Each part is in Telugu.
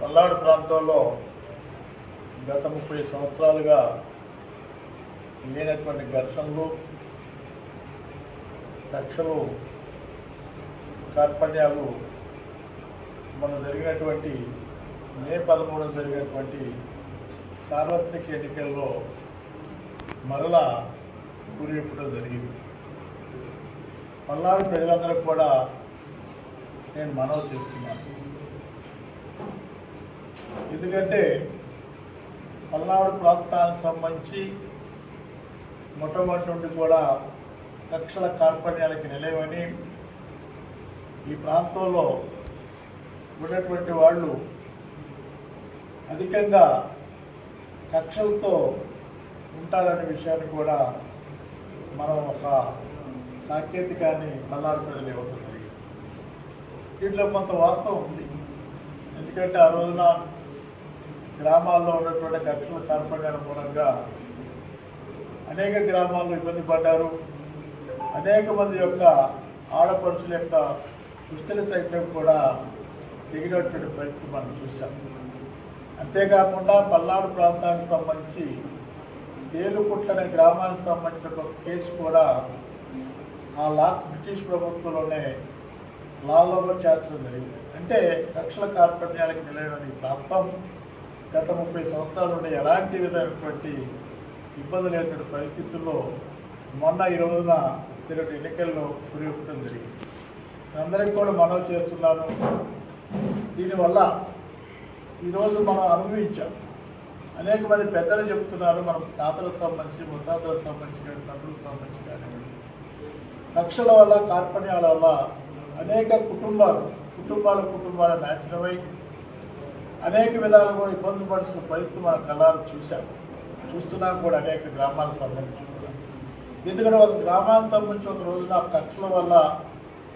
పల్నాడు ప్రాంతంలో గత ముప్పై సంవత్సరాలుగా లేనటువంటి ఘర్షణలు కక్షలు కార్పణ్యాలు మన జరిగినటువంటి మే పదమూడున జరిగినటువంటి సార్వత్రిక ఎన్నికల్లో మరలా గురిపెట్టడం జరిగింది. పల్నాడు ప్రజలందరూ కూడా నేను మనవి చేస్తున్నాను. ఎందుకంటే పల్నాడు ప్రాంతానికి సంబంధించి మొట్టమొదటి నుండి కూడా కక్షల కార్పణ్యాలకి నిలయమని ఈ ప్రాంతంలో ఉన్నటువంటి వాళ్ళు అధికంగా కక్షలతో ఉంటారనే విషయాన్ని కూడా మనం ఒక సాంకేతికాన్ని పల్నాడు ప్రజలు ఇవ్వటం జరిగింది. దీంట్లో కొంత వాస్తవం ఉంది. ఎందుకంటే ఆ రోజున గ్రామాల్లో ఉన్నటువంటి కక్షల కార్పణ్యాల మూలంగా అనేక గ్రామాల్లో ఇబ్బంది పడ్డారు. అనేక మంది యొక్క ఆడపడుచుల యొక్క దుస్తుల సైతం కూడా దిగినటువంటి పరిస్థితి మనం చూసాం అంతేకాకుండా పల్నాడు ప్రాంతానికి సంబంధించి తేలుకుట్ల అనే గ్రామానికి సంబంధించిన ఒక కేసు కూడా ఆ లా బ్రిటిష్ ప్రభుత్వంలోనే లాలో చేర్చడం జరిగింది. అంటే కక్షల కార్పణ్యాలకు నిలైన ఈ ప్రాంతం గత ముప్పై సంవత్సరాల నుండి ఎలాంటి విధమైనటువంటి ఇబ్బంది లేనటువంటి పరిస్థితుల్లో మొన్న ఈ రోజున తిరగటి ఎన్నికల్లో పురిగొట్టడం జరిగింది. అందరికీ కూడా మనవి చేస్తున్నాను. దీనివల్ల ఈరోజు మనం అనుభవించాం. అనేక మంది పెద్దలు చెప్తున్నారు మనం తాతలకు సంబంధించి ముత్తాతలకు సంబంధించి కానీ తండ్రులకు సంబంధించి కానివ్వండి. కక్షల వల్ల కార్పణ్యాల వల్ల అనేక కుటుంబాలు కుటుంబాల కుటుంబాల నాశనమై అనేక విధాలు కూడా ఇబ్బందులు పడుతున్న పరిస్థితి మన కళ్ళారు చూశాం. చూస్తున్నాం కూడా అనేక గ్రామాలకు సంబంధించి కూడా. ఎందుకంటే ఒక గ్రామానికి సంబంధించి ఒక రోజున కక్షల వల్ల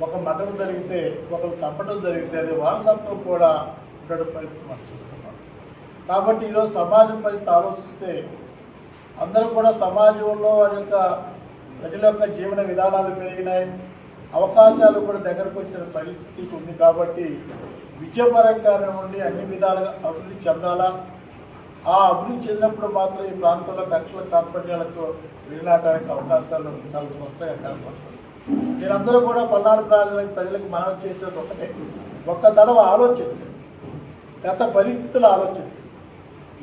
ఒక మటం జరిగితే ఒకరు చంపడం జరిగితే అది వారసత్వం కూడా ఉండడం పరిస్థితి మనం చూస్తున్నాం. కాబట్టి ఈరోజు సమాజం పరిస్థితి ఆలోచిస్తే అందరూ కూడా సమాజంలో వారి యొక్క ప్రజల యొక్క జీవన విధానాలు పెరిగినాయి. అవకాశాలు కూడా దగ్గరకు వచ్చిన పరిస్థితి ఉంది కాబట్టి విద్యాపరంగానే ఉండి అన్ని విధాలుగా అభివృద్ధి చెందాలా? ఆ అభివృద్ధి చెందినప్పుడు మాత్రం ఈ ప్రాంతంలో కక్షల కార్పణ్యాలకు వెళ్ళడానికి అవకాశాలు ఉండాల్సి వస్తాయి కనపడుతుంది మీరందరూ కూడా పల్నాడు ప్రాంతాలకు ప్రజలకు మనం చేసేది ఒకటే. ఒక్క తడవ ఆలోచించండి. గత పరిస్థితులు ఆలోచించండి.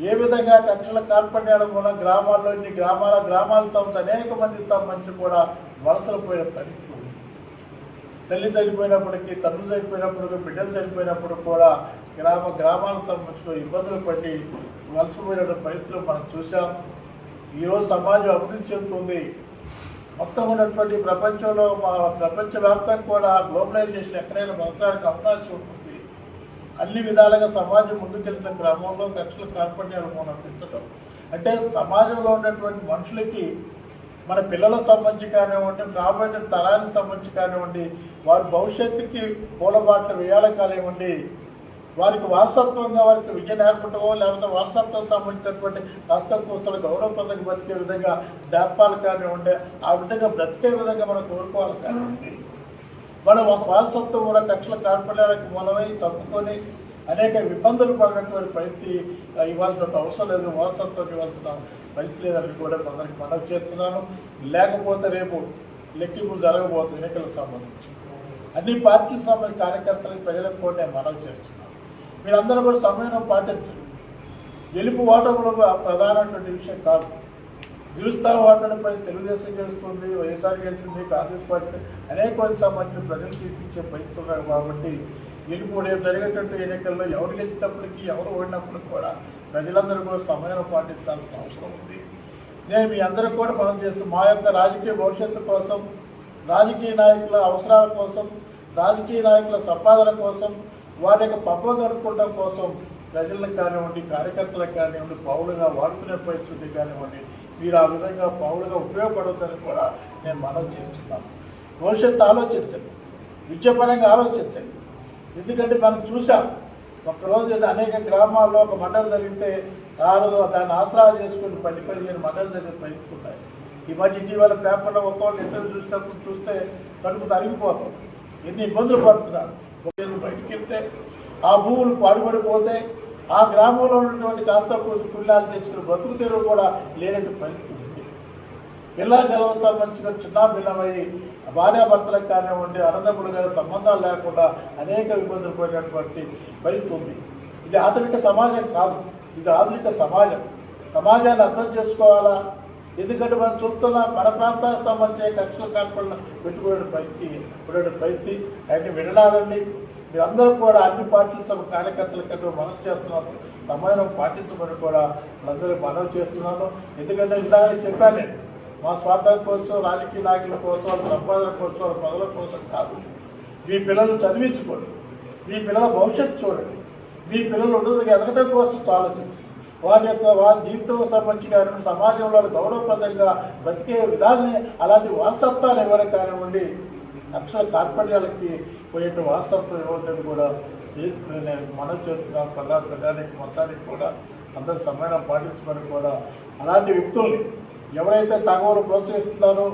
ఏ విధంగా కక్షల కార్పణ్యాల మూలం గ్రామాల్లో ఇన్ని గ్రామాల గ్రామాలతో అనేక మంది సంబంధించి కూడా వలసలు పోయిన పరిస్థితి. తల్లి చనిపోయినప్పటికీ తండ్రి చనిపోయినప్పుడు బిడ్డలు చనిపోయినప్పుడు కూడా గ్రామ గ్రామాలకు సంబంధించిన ఇబ్బందులు పట్టి వలసపోయిన పరిస్థితులు మనం చూసాం ఈరోజు సమాజం అభివృద్ధి చెందుతుంది. మొత్తం ఉన్నటువంటి ప్రపంచంలో మా ప్రపంచవ్యాప్తంగా కూడా గ్లోబలైజేషన్ ఎక్కడైనా మొత్తానికి అవకాశం ఉంటుంది. అన్ని విధాలుగా సమాజం ముందుకెళ్తున్న క్రమంలో కక్షల కార్పణ్యాలు మనం పెంచడం అంటే సమాజంలో ఉన్నటువంటి మనుషులకి మన పిల్లలకు సంబంధించి కానివ్వండి రాబోయే తరానికి సంబంధించి కానివ్వండి వారి భవిష్యత్తుకి పూలబాట్లు వేయాలి కానివ్వండి వారికి వారసత్వంగా వారికి విద్య నేర్పటమో లేకపోతే వారసత్వం సంబంధించినటువంటి హస్తకూస్తలు గౌరవప్రదంగా బతికే విధంగా నేర్పాలి కానివ్వండి ఆ విధంగా బ్రతికే విధంగా మనం కోరుకోవాలి కానివ్వండి. మనం ఒక వారసత్వం కూడా కక్షల కార్పణ్యాలకు మూలమై తప్పుకొని అనేక ఇబ్బందులు పడినటువంటి పరిస్థితి ఇవ్వాల్సిన అవసరం లేదు వారసత్వం ఇవ్వాల్సిన పరిస్థితి లేదని కూడా కొందరికి మనవి చేస్తున్నాను. లేకపోతే రేపు లెక్కింపులు జరగబోతుంది ఎన్నికలకు సంబంధించి. అన్ని పార్టీలకు సంబంధించిన కార్యకర్తలకు ప్రజలకు కూడా నేను మనవి చేస్తున్నాను. మీరందరూ కూడా సమయం పాటించండి. గెలుపు ఓటములు ప్రధానమైనటువంటి విషయం కాదు. గెలుస్తా ఓటమిపై తెలుగుదేశం గెలుస్తుంది వైఎస్ఆర్ గెలిచింది కాంగ్రెస్ పార్టీ అనేక మంది సంబంధించిన ప్రజలు చూపించే ప్రయత్నం కాబట్టి గెలుపు జరిగేటట్టు ఎన్నికల్లో ఎవరు గెలిచినప్పటికీ ఎవరు ఓడినప్పటికీ కూడా ప్రజలందరూ కూడా సమయం పాటించాల్సిన అవసరం ఉంది. నేను మీ అందరూ కూడా మనం చేస్తూ మా యొక్క రాజకీయ భవిష్యత్తు కోసం రాజకీయ నాయకుల అవసరాల కోసం రాజకీయ నాయకుల సంపాదన కోసం వారి యొక్క పబ్బం జరుపుకోవడం కోసం ప్రజలకు కానివ్వండి కార్యకర్తలకు కానివ్వండి పౌలుగా వాడుకునే పరిస్థితి కానివ్వండి మీరు ఆ విధంగా పౌలుగా ఉపయోగపడవద్దని కూడా నేను మనం చేస్తున్నాను. భవిష్యత్తు ఆలోచించండి. విద్యాపరంగా ఆలోచించండి. ఎందుకంటే మనం చూసాం ఒక్కరోజు అనేక గ్రామాల్లో ఒక మండలం జరిగితే దానిలో దాన్ని ఆసరా చేసుకుని పది పదిహేను మండలం జరిగిన పరిస్థితి ఈ మధ్య ఇటీవల పేపర్లో ఒక్కొక్కళ్ళు ఇంటర్వ్యూ చూసినప్పుడు చూస్తే కడుపు తరిగిపోతుంది. ఎన్ని ఇబ్బందులు పడుతున్నారు. ఒకవేళ బయటికి వెళ్తే ఆ భూములు పాడుపడిపోతే ఆ గ్రామంలో ఉన్నటువంటి కాస్త కూసి చేసుకుని బ్రతుకు తెరువు కూడా లేనట్టు పరిస్థితి ఉంది పిల్లా మంచిగా చిన్న భిన్నమై భార్యాభర్తలకు కానివ్వండి అన్నదమ్ములు కానీ సంబంధాలు లేకుండా అనేక ఇబ్బందులు పడినటువంటి పరిస్థితి ఉంది. ఇది ఆధునిక సమాజం కాదు ఇది ఆధునిక సమాజం. సమాజాన్ని అర్థం చేసుకోవాలా? ఎందుకంటే మనం చూస్తున్న మన ప్రాంతానికి సంబంధించిన కక్షల కాల్పడలు పెట్టుకునే పరిస్థితి ఉండే పరిస్థితి. అన్ని వినడాలండి. మీరందరూ కూడా అన్ని పార్టీల సభ కార్యకర్తల కంటే మనసు చేస్తున్నాను సమయం పాటించమని కూడా అందరూ మనవి చేస్తున్నాను. ఎందుకంటే ఇందాక చెప్పాను నేను మా స్వార్థం కోసం రాజకీయ నాయకుల కోసం వాళ్ళ సంపాదన కోసం వాళ్ళ పదవుల కోసం కాదు. మీ పిల్లలు చదివించుకోండి. మీ పిల్లల భవిష్యత్తు చూడండి. మీ పిల్లలు ఉండదు ఎదగటం కోసం ఆలోచించండి. వారి యొక్క వారి జీవితంలో సంబంధించిన సమాజంలో వాళ్ళు గౌరవప్రదంగా బతికే విధాన్ని అలాంటి వారసత్వాలు ఇవ్వడం కానివ్వండి అక్షర కార్పణ్యాలకి పోయేట వారసత్వం ఇవ్వడం కూడా నేను మనం చేస్తున్నాను. ప్రధాన ప్రధానికి మొత్తానికి కూడా అందరూ సమయం పాటించమని కూడా అలాంటి వ్యక్తుల్ని ఎవరైతే తగవలు ప్రోత్సహిస్తున్నారో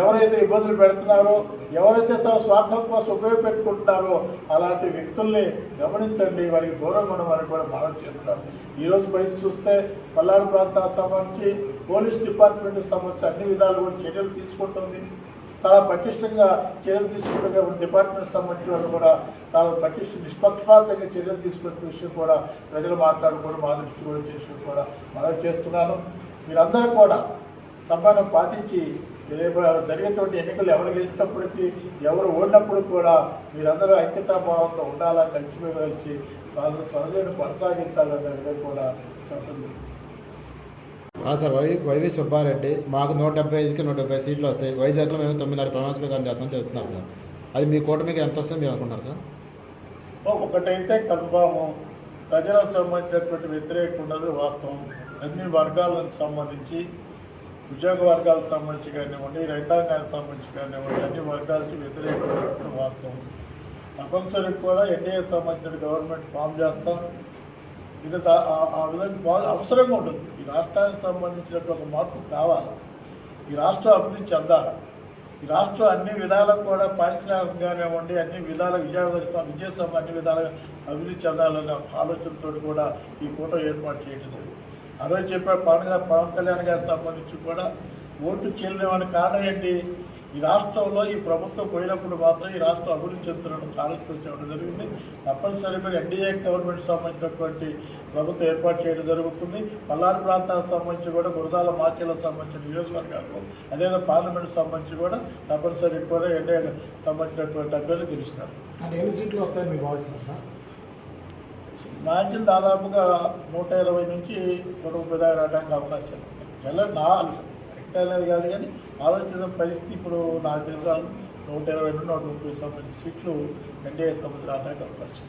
ఎవరైతే ఇబ్బందులు పెడుతున్నారో ఎవరైతే తమ స్వార్థం కోసం ఉపయోగపెట్టుకుంటున్నారో అలాంటి వ్యక్తుల్ని గమనించండి. వారికి దూరంగా ఉండమని కూడా మనం చేస్తారు. ఈరోజు పరిస్థితి చూస్తే పల్నాడు ప్రాంతానికి సంబంధించి పోలీస్ డిపార్ట్మెంట్కి సంబంధించి అన్ని విధాలు కూడా చర్యలు తీసుకుంటుంది. చాలా పటిష్టంగా చర్యలు తీసుకుంటే డిపార్ట్మెంట్ సంబంధించిన వాళ్ళు కూడా చాలా పటిష్ట నిష్పక్షపాతంగా చర్యలు తీసుకునే విషయం కూడా ప్రజలు మాట్లాడుకోవడం మా దృష్టి కూడా చేసి కూడా. మనం చేస్తున్నాను. మీరందరూ కూడా సంబంధం పాటించి రేపు జరిగేటువంటి ఎన్నికలు ఎవరు గెలిచినప్పటికీ ఎవరు ఓడినప్పుడు కూడా మీరందరూ ఐక్యతాభావంతో ఉండాలా కలిసిమెలిసి వాళ్ళ సహజను కొనసాగించాలనే విధంగా కూడా ఆ సార్ వై వైవి సుబ్బారెడ్డి మాకు నూట డెబ్బై ఐదుకి నూట డెబ్బై సీట్లు వస్తాయి. వైజాగ్లో మేము తొమ్మిదిన్నర ప్రమాణ స్వీకారం చేస్తామని చెప్తున్నారు సార్. అది మీ కూటమికి ఎంత వస్తుంది మీరు అనుకుంటున్నారు సార్? ఒకటైతే కన్ఫాము ప్రజలకు సంబంధించినటువంటి వ్యతిరేకం ఉన్నది వాస్తవం. అన్ని వర్గాలకు సంబంధించి ఉద్యోగ వర్గాలకు సంబంధించి కానివ్వండి రైతాంగానికి సంబంధించి కానివ్వండి అన్ని వర్గాలకి వ్యతిరేకమైన వాస్తవం. తప్పనిసరిగా కూడా ఎన్డీఏ సంబంధించిన గవర్నమెంట్ ఫామ్ చేస్తాం. ఇది ఆ- విధంగా అవసరంగా ఉంటుంది. ఈ రాష్ట్రానికి సంబంధించినటువంటి ఒక మార్పు కావాలి. ఈ రాష్ట్రం అభివృద్ధి చెందాలి. ఈ రాష్ట్రం అన్ని విధాలకు కూడా పారిశ్రామికంగానివ్వండి అన్ని విధాల విజయవాడ విజయసభ అన్ని విధాలుగా అభివృద్ధి చెందాలన్న ఒక ఆలోచనతో కూడా ఈ ఫోటో ఏర్పాటు చేయడం జరిగింది. ఆ రోజు చెప్పారు పవన్ గారు పవన్ కళ్యాణ్ గారికి సంబంధించి కూడా ఓటు చెల్లెమని కారణం ఏంటి? ఈ రాష్ట్రంలో ఈ ప్రభుత్వం పోయినప్పుడు మాత్రం ఈ రాష్ట్రం అభివృద్ధి చెందుతున్న ఆలోచన చేయడం జరిగింది. తప్పనిసరిగా ఎన్డీఏ గవర్నమెంట్ సంబంధించినటువంటి ప్రభుత్వం ఏర్పాటు చేయడం జరుగుతుంది. పల్నాడు ప్రాంతాలకు సంబంధించి కూడా గురదాల మాచర్లకు సంబంధించిన నియోజకవర్గాలకు అదేవిధంగా పార్లమెంట్ సంబంధించి కూడా తప్పనిసరిగా కూడా ఎన్డీఏ సంబంధించినటువంటి అభ్యర్థులు గెలుస్తారు. అంటే ఎన్ని సీట్లు వస్తాయని మీకు భావిస్తున్నారు సార్? మ్యాచ్లు దాదాపుగా నూట ఇరవై నుంచి నూట ముప్పై దాకా రావడానికి అవకాశం ఉంది. నా కరెక్ట్ అనేది కాదు కానీ ఆలోచించిన పరిస్థితి ఇప్పుడు నాకు తెలిసిన నూట ఇరవై నుండి నూట ముప్పై సంబంధించిన సీట్లు ఎన్డీఏ సంబంధించి రావడానికి అవకాశం